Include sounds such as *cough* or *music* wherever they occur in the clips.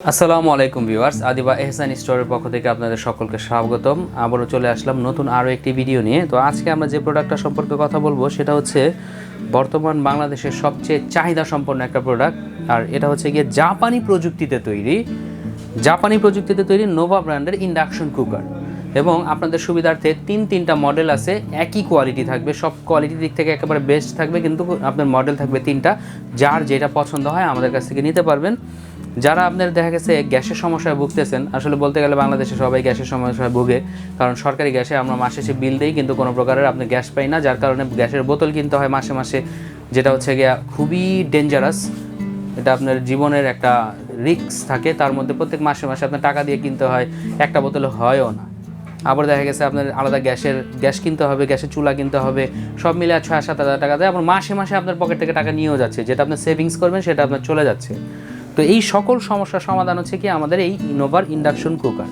আসসালামু আলাইকুম ভিউয়ার্স, আদিবা এহসান স্টোরের পক্ষ থেকে আপনাদের সকলকে স্বাগতম। আবারও চলে আসলাম নতুন আরও একটি ভিডিও নিয়ে। তো আজকে আমরা যে প্রোডাক্টটা সম্পর্কে কথা বলব, সেটা হচ্ছে বর্তমান বাংলাদেশের সবচেয়ে চাহিদা সম্পন্ন একটা প্রোডাক্ট আর এটা হচ্ছে গিয়ে জাপানি প্রযুক্তিতে তৈরি। জাপানি প্রযুক্তিতে তৈরি নোভা ব্র্যান্ডের ইন্ডাকশন কুকার এবং আপনাদের সুবিধার্থে তিন তিনটা মডেল আছে, একই কোয়ালিটি থাকবে, সব কোয়ালিটির দিক থেকে একেবারে বেস্ট থাকবে, কিন্তু আপনার মডেল থাকবে তিনটা, যার যেটা পছন্দ হয় আমাদের কাছ থেকে নিতে পারবেন। যারা আপনার দেখা গেছে গ্যাসের সমস্যায় ভুগতেছেন, আসলে বলতে গেলে বাংলাদেশে সবাই গ্যাসের সমস্যায় ভুগে, কারণ সরকারি গ্যাসে আমরা মাসে শেষে বিল দিই, কিন্তু কোনো প্রকারের আপনি গ্যাস পাই না, যার কারণে গ্যাসের বোতল কিনতে হয় মাসে মাসে, যেটা হচ্ছে গিয়া খুবই ডেঞ্জারাস এটা আপনার জীবনের একটা রিস্ক থাকে, তার মধ্যে প্রত্যেক মাসে মাসে আপনার টাকা দিয়ে কিনতে হয়, একটা বোতলে হয়ও না। আবার দেখা গেছে আপনার আলাদা গ্যাসের, গ্যাস কিনতে হবে গ্যাসের চুলা কিনতে হবে, সব মিলে ছয়, সাত হাজার টাকা দেয় আবার মাসে মাসে আপনার পকেট থেকে টাকা নিয়েও যাচ্ছে, যেটা আপনার সেভিংস করবেন, সেটা আপনার চলে যাচ্ছে। তো এই সকল সমস্যার সমাধান হচ্ছে কি আমাদের এই ইনোভার ইন্ডাকশন কুকার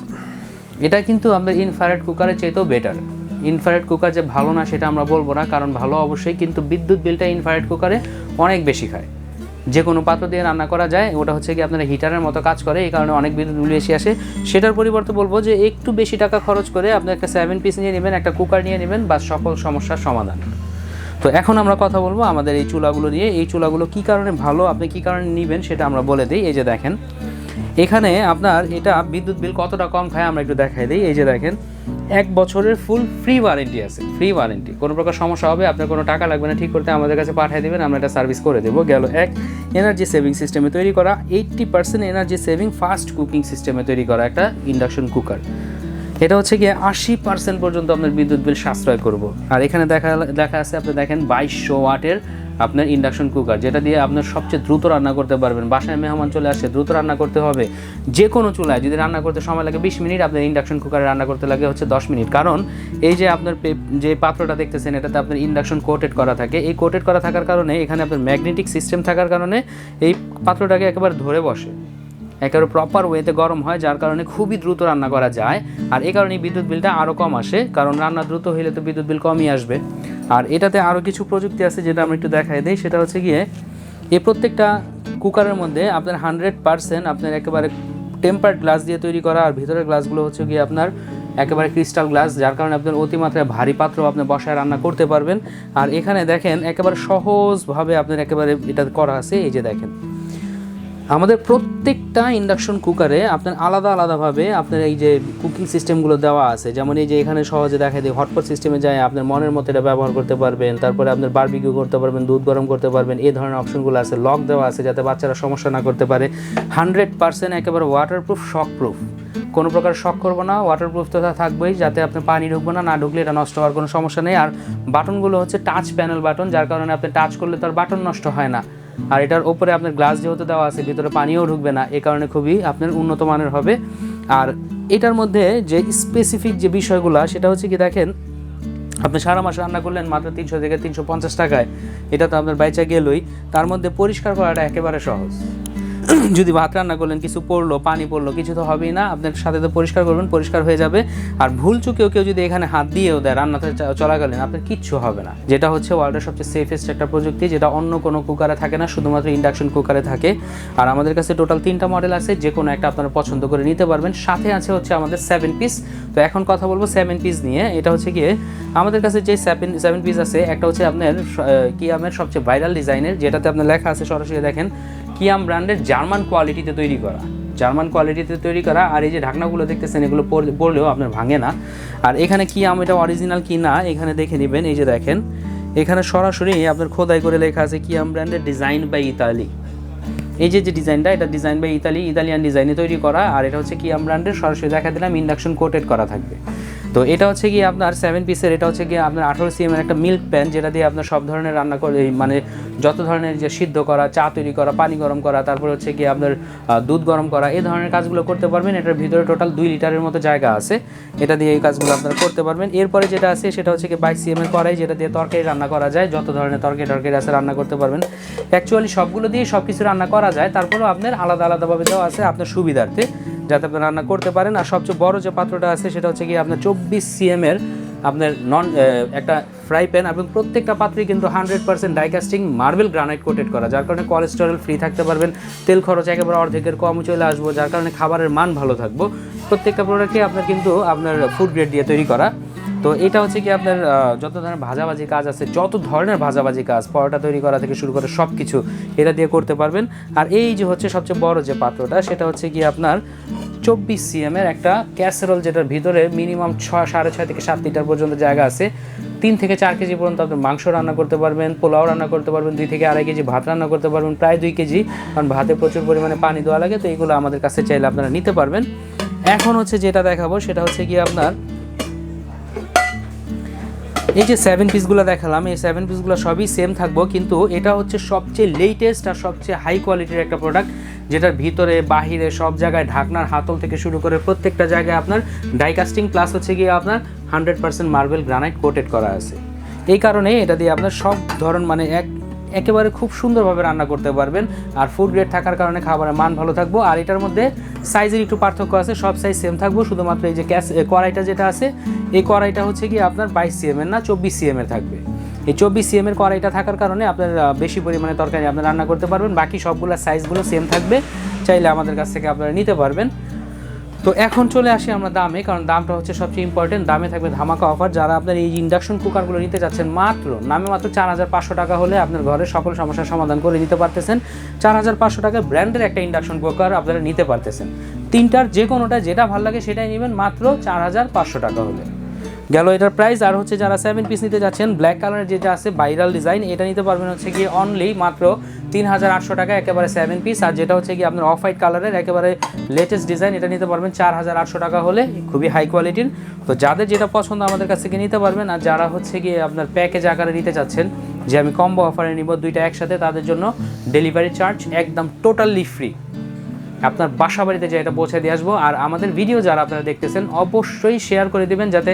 এটা কিন্তু আমাদের ইনফ্রারেড কুকারের চাইতেও বেটার ইনফ্রারেড কুকার যে ভালো না সেটা আমরা বলব না, কারণ ভালো অবশ্যই কিন্তু বিদ্যুৎ বিলটা ইনফ্রারেড কুকারে অনেক বেশি খায়। যে কোনো পাত্র দিয়ে রান্না করা যায়, ওটা হচ্ছে কি আপনারা হিটারের মতো কাজ করে, এই কারণে অনেক বিদ্যুৎ বিল বেশি আসে। সেটার পরিবর্তে বলব যে একটু বেশি টাকা খরচ করে আপনি একটা সেভেন পিস নিয়ে নেবেন, একটা কুকার নিয়ে নেবেন, বা সকল সমস্যার সমাধান। তো এখন আমরা কথা বলব আমাদের এই চুলাগুলো নিয়ে। এই চুলাগুলো কী কারণে ভালো, আপনি কী কারণে নেবেন সেটা আমরা বলে দিই। এই যে দেখেন এখানে আপনার এটা বিদ্যুৎ বিল কতটা কম খায় আমরা একটু দেখাই দিই। এই যে দেখেন, এক বছরের ফুল ফ্রি ওয়ারেন্টি আছে ফ্রি ওয়ারেন্টি কোনো প্রকার সমস্যা হবে, আপনার কোনো টাকা লাগবে না, ঠিক করতে আমাদের কাছে পাঠিয়ে দেবেন, আমরা এটা সার্ভিস করে দেবো। গেল এক এনার্জি সেভিং সিস্টেমে তৈরি করা eighty percent energy saving fast cooking সিস্টেমে তৈরি করা একটা ইন্ডাকশন কুকার এটা হচ্ছে গিয়ে আশি পার্সেন্ট পর্যন্ত আপনার বিদ্যুৎ বিল সাশ্রয় করব। আর এখানে দেখা দেখা আছে, আপনি দেখেন বাইশশো ওয়াটের আপনার ইন্ডাকশন কুকার যেটা দিয়ে আপনার সবচেয়ে দ্রুত রান্না করতে পারবেন। বাসায় মেহমান চলে আসে, দ্রুত রান্না করতে হবে। যে কোনো চুলায় যদি রান্না করতে সময় লাগে, বিশ মিনিট আপনার ইন্ডাকশন কুকারে রান্না করতে লাগে হচ্ছে দশ মিনিট। কারণ এই যে আপনার যে পাত্রটা দেখতেছেন, এটাতে আপনার ইন্ডাকশন কোটেড করা থাকে। এই কোটেড করা থাকার কারণে এখানে আপনার ম্যাগনেটিক সিস্টেম থাকার কারণে এই পাত্রটাকে একেবারে ধরে বসে। একেবারে প্রপার ওয়েতে গরম হয়, যার কারণে খুবই দ্রুত রান্না করা যায়। আর এ কারণে বিদ্যুৎ বিলটা আরও কম আসে, কারণ রান্না দ্রুত হইলে তো বিদ্যুৎ বিল কমই আসবে। আর এটাতে আরও কিছু প্রযুক্তি আছে যেটা আমরা একটু দেখাই দিই, সেটা হচ্ছে গিয়ে এই প্রত্যেকটা কুকারের মধ্যে আপনার হান্ড্রেড পার্সেন্ট আপনার একেবারে টেম্পার্ড গ্লাস দিয়ে তৈরি করা, আর ভিতরের গ্লাসগুলো হচ্ছে গিয়ে আপনার একেবারে ক্রিস্টাল গ্লাস যার কারণে আপনার অতিমাত্রায় ভারী পাত্র আপনি বসায় রান্না করতে পারবেন। আর এখানে দেখেন একেবারে সহজভাবে আপনার একেবারে এটা করা আছে, এই যে দেখেন। আমাদের প্রত্যেকটা ইন্ডাকশন কুকারে আপনার আলাদা আলাদাভাবে আপনার এই যে কুকিং সিস্টেমগুলো দেওয়া আছে। যেমন এই যে এখানে সহজে দেখা যায় হটপট সিস্টেমে যায়, আপনার মনের মতো এটা ব্যবহার করতে পারবেন, তারপরে আপনার বারবিকিউ করতে পারবেন, দুধ গরম করতে পারবেন, এই ধরনের অপশনগুলো আছে লক দেওয়া আছে যাতে বাচ্চারা সমস্যা না করতে পারে। হান্ড্রেড পার্সেন্ট একেবারে ওয়াটারপ্রুফ শক প্রুফ কোনো প্রকার শক করব না ওয়াটারপ্রুফ তো থাকবেই, যাতে আপনি পানি ঢুকবো না না ঢুকলে এটা নষ্ট হওয়ার কোনো সমস্যা নেই। আর বাটনগুলো হচ্ছে টাচ প্যানেল বাটন যার কারণে আপনি টাচ করলে তার বাটন নষ্ট হয় না। আর এটার ওপরে আপনার গ্লাস যেহেতু দেওয়া আছে, ভিতরে পানিও ঢুকবে না, এ কারণে খুবই আপনার উন্নত মানের হবে। আর এটার মধ্যে যে স্পেসিফিক যে বিষয়গুলো, সেটা হচ্ছে কি দেখেন, আপনি সারা মাস রান্না করলেন মাত্র তিনশো থেকে তিনশো পঞ্চাশ টাকায়, এটা তো আপনার বাইচা গেলই, তার মধ্যে পরিষ্কার করাটা একেবারে সহজ। *clears throat* যদি ভাত রান্না করলেন, কিছু পড়ল, পানি পড়ল, কিছু তো হবেই না। আপনার সাথে তো পরিষ্কার করবেন, পরিষ্কার হয়ে যাবে। আর ভুল চুকেও কেউ যদি এখানে হাত দিয়েও দেয়, রান্নাতে চলাকালীন, আপনার কিচ্ছু হবে না। যেটা হচ্ছে ওয়ার্ল্ডের সবচেয়ে সেফেস্ট একটা প্রযুক্তি, যেটা অন্য কোনো কুকারে থাকে না, শুধুমাত্র ইন্ডাকশন কুকারে থাকে। আর আমাদের কাছে টোটাল তিনটা মডেল আছে, যে কোনো একটা আপনারা পছন্দ করে নিতে পারবেন। সাথে আছে হচ্ছে আমাদের সেভেন পিস তো এখন কথা বলব সেভেন পিস নিয়ে। এটা হচ্ছে গিয়ে আমাদের কাছে যে সেভেন সেভেন পিস আছে, একটা হচ্ছে আপনার কিয়ামের সবচেয়ে ভাইরাল ডিজাইনের যেটাতে আপনার লেখা আছে, সরাসরি দেখেন। কিয়াম ব্র্যান্ডের জার্মান কোয়ালিটিতে তৈরি করা। জার্মান কোয়ালিটিতে তৈরি করা, আর এই যে ঢাকনাগুলো দেখতেছেন, এগুলো পরলেও আপনার ভাঙে না। আর এখানে কি আম এটা অরিজিনাল কি না এখানে দেখে নেবেন, এই যে দেখেন। এখানে সরাসরি আপনার খোদাই করে লেখা আছে, কিয়াম ব্র্যান্ডের ডিজাইন বাই ইতালি। এই যে যে ডিজাইনটা, এটা ডিজাইন বাই ইতালি, ইতালিয়ান ডিজাইনে তৈরি করা, আর এটা হচ্ছে কিয়াম ব্র্যান্ডের, সরাসরি দেখা দিলাম, ইন্ডাকশন কোটেড করা থাকবে। তো এটা হচ্ছে কি আপনার সেভেন পিসের এটা হচ্ছে কি আপনার আঠারো সিএম এর একটা মিল্ক প্যান যেটা দিয়ে আপনার সব ধরনের রান্না করে মানে যত ধরনের যে সিদ্ধ করা, চা তৈরি করা, পানি গরম করা, তারপর হচ্ছে কি আপনার দুধ গরম করা এই ধরনের কাজগুলো করতে পারবেন। এটার ভিতরে টোটাল দুই লিটারের মতো জায়গা আছে। এটা দিয়ে এই কাজগুলো আপনারা করতে পারবেন। এরপরে যেটা আছে, সেটা হচ্ছে কি বাইশ সিএম এর কড়াই, যেটা দিয়ে তরকারি রান্না করা যায়। যত ধরনের তরকারি টরকারি আছে, রান্না করতে পারবেন। অ্যাকচুয়ালি সবগুলো দিয়ে সব কিছু রান্না করা যায়। তারপরেও আপনার আলাদা আলাদাভাবে দেওয়া আছে আপনার সুবিধার্থে। যাতে আপনি রান্না করতে পারেন। আর সবচেয়ে বড় যে পাত্রটা আছে, সেটা হচ্ছে কি আপনার চব্বিশ সিএমের আপনার নন একটা ফ্রাই প্যান এবং প্রত্যেকটা পাত্রে কিন্তু hundred percent die casting marble granite coated করা, যার কারণে কোলেস্টেরল ফ্রি থাকতে পারবেন, তেল খরচ একেবারে অর্ধেকের কম চলে আসব, যার কারণে খাবারের মান ভালো থাকব। প্রত্যেকটা প্রোডাক্টই আপনার কিন্তু আপনার ফুড গ্রেড দিয়ে তৈরি করা। তো এটা হচ্ছে কি আপনার যত ধরনের ভাজাভাজি কাজ আছে, যত ধরনের ভাজাভাজি কাজ, পরোটা তৈরি করা থেকে শুরু করে সব কিছু এটা দিয়ে করতে পারবেন। আর এই যে হচ্ছে সবচেয়ে বড় যে পাত্রটা, সেটা হচ্ছে কি আপনার চব্বিশ সিএমের একটা ক্যাসেরোল যেটার ভিতরে মিনিমাম ছয় সাড়ে ছয় থেকে সাত লিটার পর্যন্ত জায়গা আছে। তিন থেকে চার কেজি পর্যন্ত আপনি মাংস রান্না করতে পারবেন, পোলাও রান্না করতে পারবেন, দুই থেকে আড়াই কেজি ভাত রান্না করতে পারবেন, প্রায় দুই কেজি। কারণ ভাতে প্রচুর পরিমাণে পানি দেওয়া লাগে, তো এইগুলো আমাদের কাছে চাইলে আপনারা নিতে পারবেন। এখন হচ্ছে যেটা দেখাবো, সেটা হচ্ছে কি আপনার এই যে সেভেন পিসগুলো দেখালাম, এই সেভেন পিসগুলো সবই সেম থাকব, কিন্তু এটা হচ্ছে সবচেয়ে লেটেস্ট আর সবচেয়ে হাই কোয়ালিটির একটা প্রোডাক্ট যেটার ভিতরে, বাহিরে, সব জায়গায় ঢাকনার হাতল থেকে শুরু করে প্রত্যেকটা জায়গায় আপনার ডাইকাস্টিং প্লাস হচ্ছে গিয়ে আপনার hundred percent marble granite coated করা আছে। এই কারণে এটা দিয়ে আপনার সব ধরন মানে এক একেবারে খুব সুন্দরভাবে রান্না করতে পারবেন। আর ফুড গ্রেড থাকার কারণে খাবারের মান ভালো থাকব। আর এটার মধ্যে সাইজের একটু পার্থক্য আছে, সব সাইজ সেম থাকব। শুধুমাত্র এই যে ক্যাস কড়াইটা যেটা আছে, এই কড়াইটা হচ্ছে কি আপনার বাইশ সিএম এর না, চব্বিশ সিএম এর থাকবে। এই চব্বিশ সিএম এর কড়াইটা থাকার কারণে আপনার বেশি পরিমাণে তরকারি আপনি রান্না করতে পারবেন। বাকি সবগুলো সাইজগুলো সেম থাকবে। চাইলে আমাদের কাছ থেকে আপনারা নিতে পারবেন। তো এখন চলে আসি আমরা দামে, কারণ দামটা হচ্ছে সবচেয়ে ইম্পর্টেন্ট দামে থাকবে ধামাকা অফার যারা আপনার এই ইন্ডাকশন কুকারগুলো নিতে যাচ্ছেন, মাত্র নামে মাত্র চার হাজার পাঁচশো টাকা হলে আপনার ঘরে সকল সমস্যার সমাধান করে নিতে পারতেছেন। চার হাজার পাঁচশো টাকা ব্র্যান্ডের একটা ইন্ডাকশন কুকার আপনারা নিতে পারতেছেন। তিনটার যে কোনোটা যেটা ভালো লাগে সেটাই নেবেন, মাত্র চার হাজার পাঁচশো টাকা হলে। গেল এটার প্রাইস আর হচ্ছে যারা সেভেন পিস নিতে যাচ্ছেন ব্ল্যাক কালারের যেটা আছে ভাইরাল ডিজাইন এটা নিতে পারবেন হচ্ছে গিয়ে অনলি মাত্র তিন হাজার আটশো টাকা, একেবারে সেভেন পিস আর যেটা হচ্ছে গিয়ে আপনার অফ হোয়াইট কালারের একেবারে লেটেস্ট ডিজাইন এটা নিতে পারবেন চার হাজার আটশো টাকা হলে, খুবই হাই কোয়ালিটির তো যাদের যেটা পছন্দ আমাদের কাছ থেকে নিতে পারবেন, আর যারা হচ্ছে গিয়ে আপনার প্যাকেজ আকারে নিতে চাচ্ছেন, যে আমি কম্বো অফারে নিব দুইটা একসাথে, তাদের জন্য ডেলিভারি চার্জ একদম টোটালি ফ্রি আপনার বাসা বাড়িতে যে এটা পৌঁছে দিয়ে আসব, আর আমাদের ভিডিও যারা আপনারা দেখতেছেন, অবশ্যই শেয়ার করে দেবেন, যাতে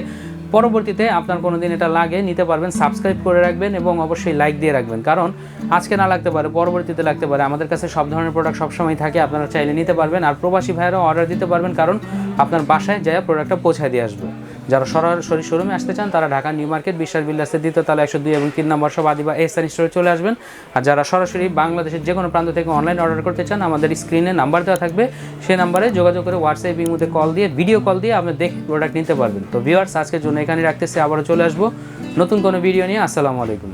পরবর্তীতে আপনার কোনো দিন এটা লাগে, নিতে পারবেন সাবস্ক্রাইব করে রাখবেন এবং অবশ্যই লাইক দিয়ে রাখবেন। কারণ আজকে না লাগতে পারে, পরবর্তীতে লাগতে পারে। আমাদের কাছে সব ধরনের প্রোডাক্ট সবসময় থাকে, আপনারা চাইলে নিতে পারবেন। আর প্রবাসী ভাইয়েরাও অর্ডার দিতে পারবেন, কারণ আপনার বাসায় যায় প্রোডাক্টটা পৌঁছায় দিয়ে আসবে। যারা সরাসরি শোরুমে আসতে চান, তারা ঢাকা নিউ মার্কেট, বিশ্বাস বিল্লাসের দ্বিতীয় তালা একশো দুই এবং তিন নম্বর সব আদিবা এহসান স্টোরে চলে আসবেন। আর যারা সরাসরি বাংলাদেশের যে কোনো প্রান্ত থেকে অনলাইন অর্ডার করতে চান, আমাদের স্ক্রিনে নাম্বার দেওয়া থাকবে। সেই নাম্বারে যোগাযোগ করে হোয়াটসঅ্যাপ ইমুতে কল দিয়ে ভিডিও কল দিয়ে আপনি দেখে প্রোডাক্ট নিতে পারবেন। তো ভিউয়ার্স আজকের জন্য এখানে রাখতেছি, আবারও চলে আসব। নতুন কোনো ভিডিও নিয়ে, আসসালামু আলাইকুম।